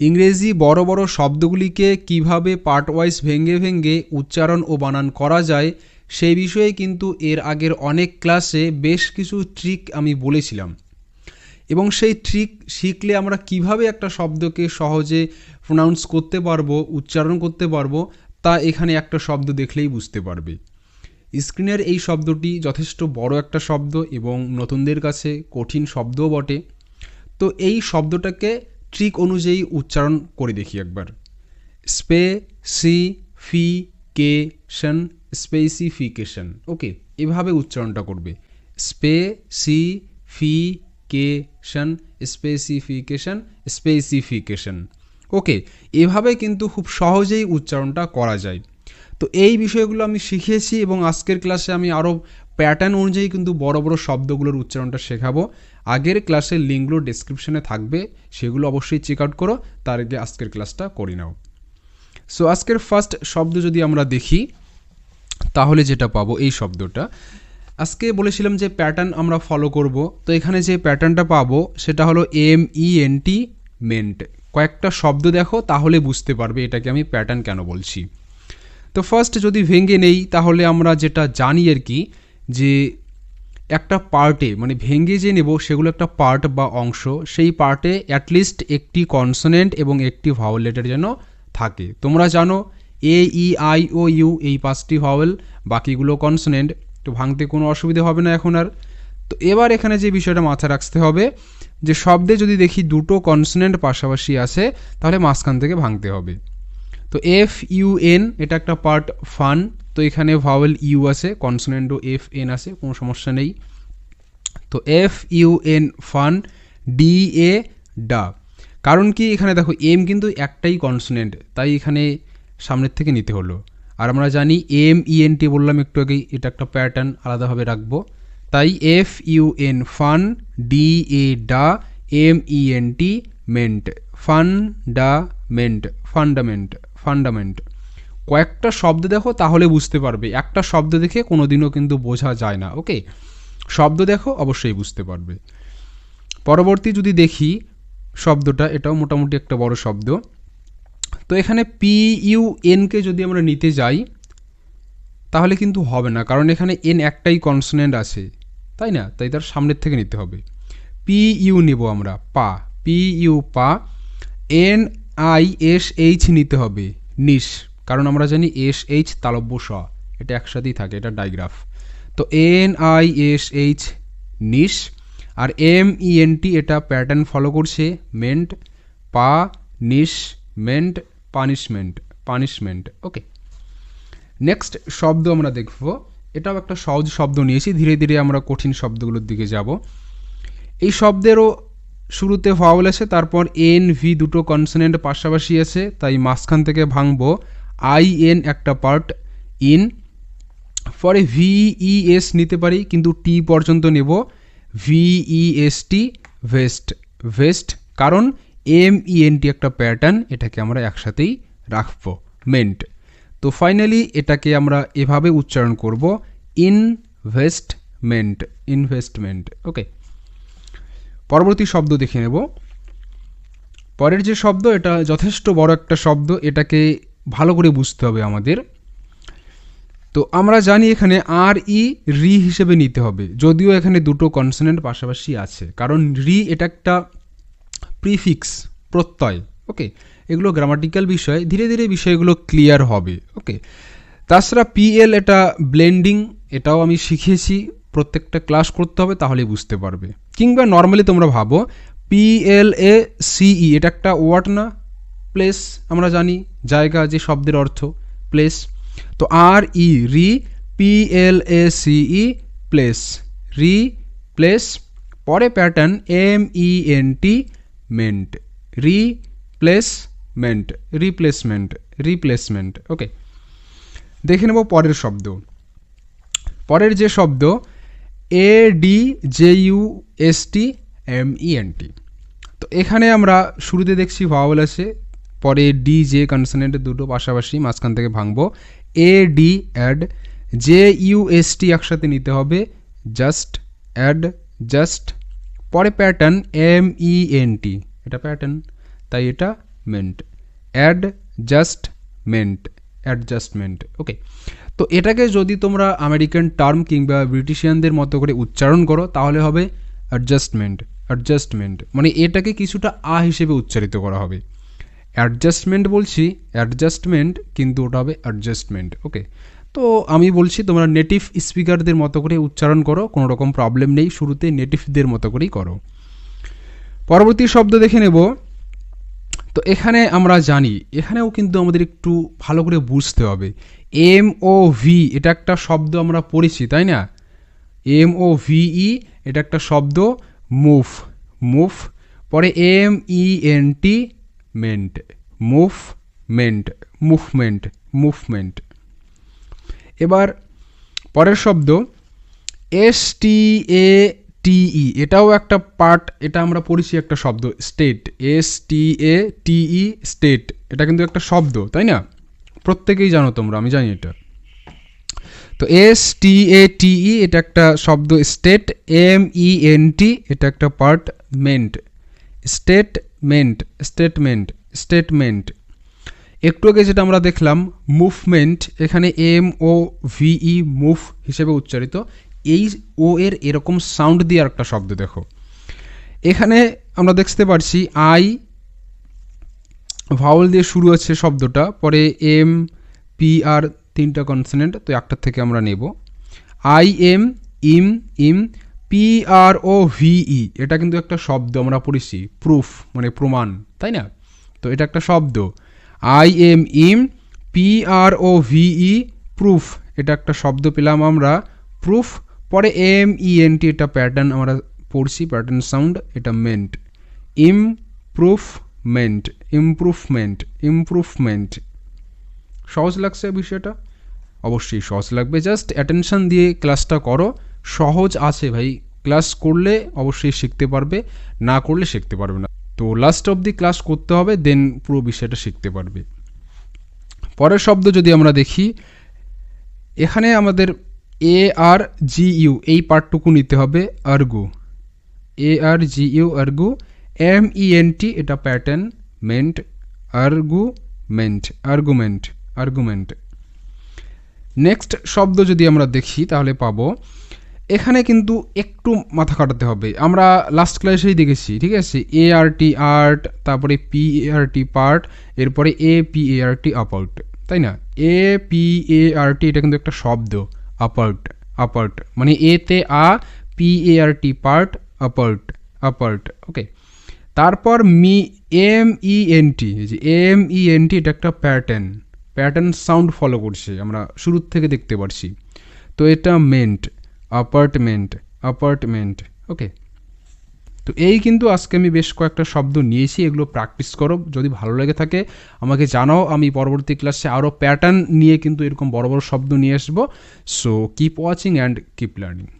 ইংরেজি বড় বড় শব্দগুলিকে কীভাবে পার্ট ওয়াইজ ভেঙে ভেঙে উচ্চারণ ও বানান করা যায় সেই বিষয়ে কিন্তু এর আগের অনেক ক্লাসে বেশ কিছু ট্রিক আমি বলেছিলাম। এবং সেই ট্রিক শিখলে আমরা কীভাবে একটা শব্দকে সহজে প্রোনাউন্স করতে পারব, উচ্চারণ করতে পারব, তা এখানে একটা শব্দ দেখলেই বুঝতে পারবে। স্ক্রিনের এই শব্দটি যথেষ্ট বড় একটা শব্দ এবং নতুনদের কাছে কঠিন শব্দও বটে। তো এই শব্দটাকে ট্রিক অনুযায়ী উচ্চারণ করে দেখি একবার। স্পে সি ফি কে শন স্পেসিফিকেশন। ওকে, এভাবে উচ্চারণটা করবে। Specification specification specification. ওকে, এভাবে কিন্তু খুব সহজেই উচ্চারণটা করা যায়। তো এই বিষয়গুলো আমি শিখিয়েছি এবং আজকের ক্লাসে আমি আরও প্যাটার্ন অনুযায়ী কিন্তু বড় বড় শব্দগুলোর উচ্চারণটা শেখাবো। আগের ক্লাসের লিঙ্কগুলো ডিসক্রিপশনে থাকবে, সেগুলো অবশ্যই চেক আউট করো। তার আগে আজকের ক্লাসটা করে নাও। সো আজকের ফার্স্ট শব্দ যদি আমরা দেখি, তাহলে যেটা পাবো এই শব্দটা। আজকে বলেছিলাম যে প্যাটার্ন আমরা ফলো করব। তো এখানে যে প্যাটার্নটা পাবো, সেটা হলো M E N T ment কয়েকটা শব্দ দেখো, তাহলে বুঝতে পারবে এটাকে আমি প্যাটার্ন কেন বলছি। তো ফার্স্ট যদি ভেঙে নেই, তাহলে আমরা যেটা জানি আর কি যে একটা পার্টে মানে ভেঙে যে নেব সেগুলো একটা পার্ট বা অংশ, সেই পার্টে অ্যাটলিস্ট একটি কনসোনেন্ট এবং একটি ভাওয়েল লেটার যেন থাকে। তোমরা জানো এ ই আই ও ইউ এই পাঁচটি ভাওয়েল বাকিগুলো কনসোনেন্ট তো ভাঙতে কোনো অসুবিধা হবে না এখন আর। তো এবার এখানে যে বিষয়টা মাথায় রাখতে হবে, যে শব্দে যদি দেখি দুটো কনসোনেন্ট পাশাপাশি আছে, তাহলে মাঝখান থেকে ভাঙতে হবে। তো এফ ইউ এন এটা একটা পার্ট ফান তো এখানে ভাওয়েল ইউ আছে কনসোনেন্টও এফ এন আছে, কোনো সমস্যা নেই। তো F U N fun D A da কারণ কি, এখানে দেখো এম কিন্তু একটাই কনসোনেন্ট তাই এখানে সামনের থেকে নিতে হলো। আর আমরা জানি এম ই এন টি বললাম একটু আগেই, এটা একটা প্যাটার্ন আলাদাভাবে রাখব। তাই F U N fun D A da M E N T ment fundament fundament fundament. কয়েকটা শব্দ দেখো, তাহলে বুঝতে পারবে। একটা শব্দ দেখে কোনো দিনও কিন্তু বোঝা যায় না, ওকে? শব্দ দেখো, অবশ্যই বুঝতে পারবে। পরবর্তী যদি দেখি শব্দটা, এটাও মোটামুটি একটা বড় শব্দ। তো এখানে পি ইউ এনকে যদি আমরা নিতে যাই, তাহলে কিন্তু হবে না, কারণ এখানে এন একটাই কনসোনেন্ট আছে, তাই না? তাই তার সামনের থেকে নিতে হবে। পি ইউ নেব আমরা, pa. P U pa. N I S H নিতে হবে নিশ কারণ আমরা জানি এস এইচ তালব্য স। এটা একসাথেই থাকে, এটা ডাইগ্রাফ তো N I S H nish R M E N T এটা প্যাটার্ন ফলো করছে, ment, pa nish ment, punishment punishment. Okay. Next শব্দ আমরা দেখব। এটাও একটা সহজ শব্দ নিয়েছি, ধীরে ধীরে আমরা কঠিন শব্দগুলোর দিকে যাব। এই শব্দেরও শুরুতে ফাউল আছে তারপর এন ভি দুটো কনসোনেন্ট পাশাপাশি আছে তাই মাঝখান থেকে ভাঙবো। আই এন একটা পার্ট ইন পরে ভিই এস নিতে পারি, কিন্তু টি পর্যন্ত নেব। V E S T vest vest কারণ এম ই এন টি একটা প্যাটার্ন এটাকে আমরা একসাথেই রাখব মেন্ট তো ফাইনালি এটাকে আমরা এভাবে উচ্চারণ করব ইনভেস্টমেন্ট ইনভেস্টমেন্ট ওকে পরবর্তী শব্দ দেখে নেব। পরের যে শব্দ, এটা যথেষ্ট বড় একটা শব্দ, এটাকে ভালো করে বুঝতে হবে আমাদের। তো আমরা জানি এখানে আর, ই, রি হিসেবে নিতে হবে, যদিও এখানে দুটো কনসোনেন্ট পাশাপাশি আছে, কারণ রি এটা একটা প্রিফিক্স প্রত্যয় ওকে এগুলো গ্রামাটিক্যাল বিষয়, ধীরে ধীরে বিষয়গুলো ক্লিয়ার হবে ওকে তাছাড়া পিএল এটা ব্লেন্ডিং এটাও আমি শিখিয়েছি প্রত্যেকটা ক্লাস করতে হবে তাহলেই বুঝতে পারবে। কিংবা নর্মালি তোমরা ভাবো পিএল এ সিই এটা একটা ওয়ার্ড না? প্লেস আমরা জানি, জায়গা, যে শব্দের অর্থ প্লেস তো আর ই রি পি এল এ সিই প্লেস রি প্লেস পরে pattern M E N T ment re placement replacement replacement okay দেখে নেব পরের শব্দ। পরের যে শব্দ A D J U S T M E N T তো এখানে আমরা শুরুতে দেখছি ভাওয়াল আছে, পরে ডি জে কনসোনেন্টের দুটো পাশাপাশি মাঝখান থেকে ভাঙবো। A D add J U S T একসাথে নিতে হবে। জাস্ট অ্যাড জাস্ট পরে pattern M E N T এটা প্যাটার্ন তাই এটা অ্যাডজাস্টমেন্ট অ্যাডজাস্টমেন্ট অ্যাডজাস্টমেন্ট ওকে তো এটাকে যদি তোমরা আমেরিকান টার্ম কিংবা ব্রিটিশিয়ানদের মতো করে উচ্চারণ করো, তাহলে হবে অ্যাডজাস্টমেন্ট অ্যাডজাস্টমেন্ট মানে এটাকে কিছুটা আ হিসেবে উচ্চারিত করা হবে। অ্যাডজাস্টমেন্ট বলছি অ্যাডজাস্টমেন্ট কিন্তু ওটা হবে অ্যাডজাস্টমেন্ট ওকে তো আমি বলছি তোমরা নেটিভ স্পিকারদের মতো করে উচ্চারণ করো, কোনো রকম প্রবলেম নেই, শুরুতে নেটিভদের মতো করেই করো। পরবর্তী শব্দ দেখে নেব। তো এখানে আমরা জানি, এখানেও কিন্তু আমাদের একটু ভালো করে বুঝতে হবে। এম ও ভি এটা একটা শব্দ আমরা পড়েছি, তাই না? এম ও ভিই এটা একটা শব্দ মুভ মুভ পরে M E N T ment movement movement movement এবার পরের শব্দ এস টি এ টিই এটাও একটা পার্ট এটা আমরা পড়েছি একটা শব্দ state S T A T E state এটা কিন্তু একটা শব্দ, তাই না? প্রত্যেকেই জানো তোমরা, আমি জানি এটা। তো এস টি এ টিই এটা একটা শব্দ state M E N T এটা একটা part ment statement statement statement একটু আগে যেটা আমরা দেখলাম মুভমেন্ট এখানে এম ও ভিই মুভ হিসেবে উচ্চারিত। এই ও এর এরকম সাউন্ড দিয়ে একটা শব্দ দেখো। এখানে আমরা দেখতে পারছি আই ভাওয়াল দিয়ে শুরু হচ্ছে শব্দটা, পরে এম, পি আর তিনটা কনসোনেন্ট তো একটার থেকে আমরা নেব। আই, এম, ইম ইম, পি আর ও ভিই এটা কিন্তু একটা শব্দ আমরা পড়েছি প্রুফ মানে প্রমাণ, তাই না? তো এটা একটা শব্দ। I, M, im, P R O V E proof এটা একটা শব্দ পেলাম আমরা প্রুফ পরে এম, ই, এন, টি, এটা প্যাটার্ন আমরা পড়ছি প্যাটার্ন সাউন্ড এটা মেন্ট ইমপ্রুভমেন্ট ইমপ্রুভমেন্ট ইমপ্রুভমেন্ট সহজ লাগছে বিষয়টা? অবশ্যই সহজ লাগবে। জাস্ট অ্যাটেনশন দিয়ে ক্লাসটা করো। সহজ আছে ভাই। ক্লাস করলে অবশ্যই শিখতে পারবে, না করলে শিখতে পারবে না। তো লাস্ট অব দি ক্লাস করতে হবে দেন পুরো বিষয়টা শিখতে পারবে। পরের শব্দ যদি আমরা দেখি, এখানে আমাদের এ আর জি ইউ এই পার্টটুকু নিতে হবে argu A R G U argu M E N T এটা pattern ment argument argument argument next শব্দ যদি আমরা দেখি, তাহলে পাবো, এখানে কিন্তু একটু মাথা কাটাতে হবে। আমরা লাস্ট ক্লাসেই দেখেছি, ঠিক আছে? এ আর টি আর্ট তারপরে P A R T part এরপরে A P A R T apart তাই না? এ পি এ আর টি এটা কিন্তু একটা শব্দ। আপার্ট আপার্ট মানে এতে A P A R T part apart apart okay তারপর me M E N T যে এম ই এন টি এটা একটা প্যাটার্ন প্যাটার্ন সাউন্ড ফলো করছে, আমরা শুরুর থেকে দেখতে পারছি। তো এটা মেন্ট অ্যাপার্টমেন্ট অ্যাপার্টমেন্ট ওকে তো এই কিন্তু আজকে আমি বেশ কয়েকটা শব্দ নিয়েছি, এগুলো প্র্যাকটিস করো, যদি ভালো লেগে থাকে আমাকে জানাও, আমি পরবর্তী ক্লাসে আরও প্যাটার্ন নিয়ে কিন্তু এরকম বড় বড় শব্দ নিয়ে আসব। So keep watching and keep learning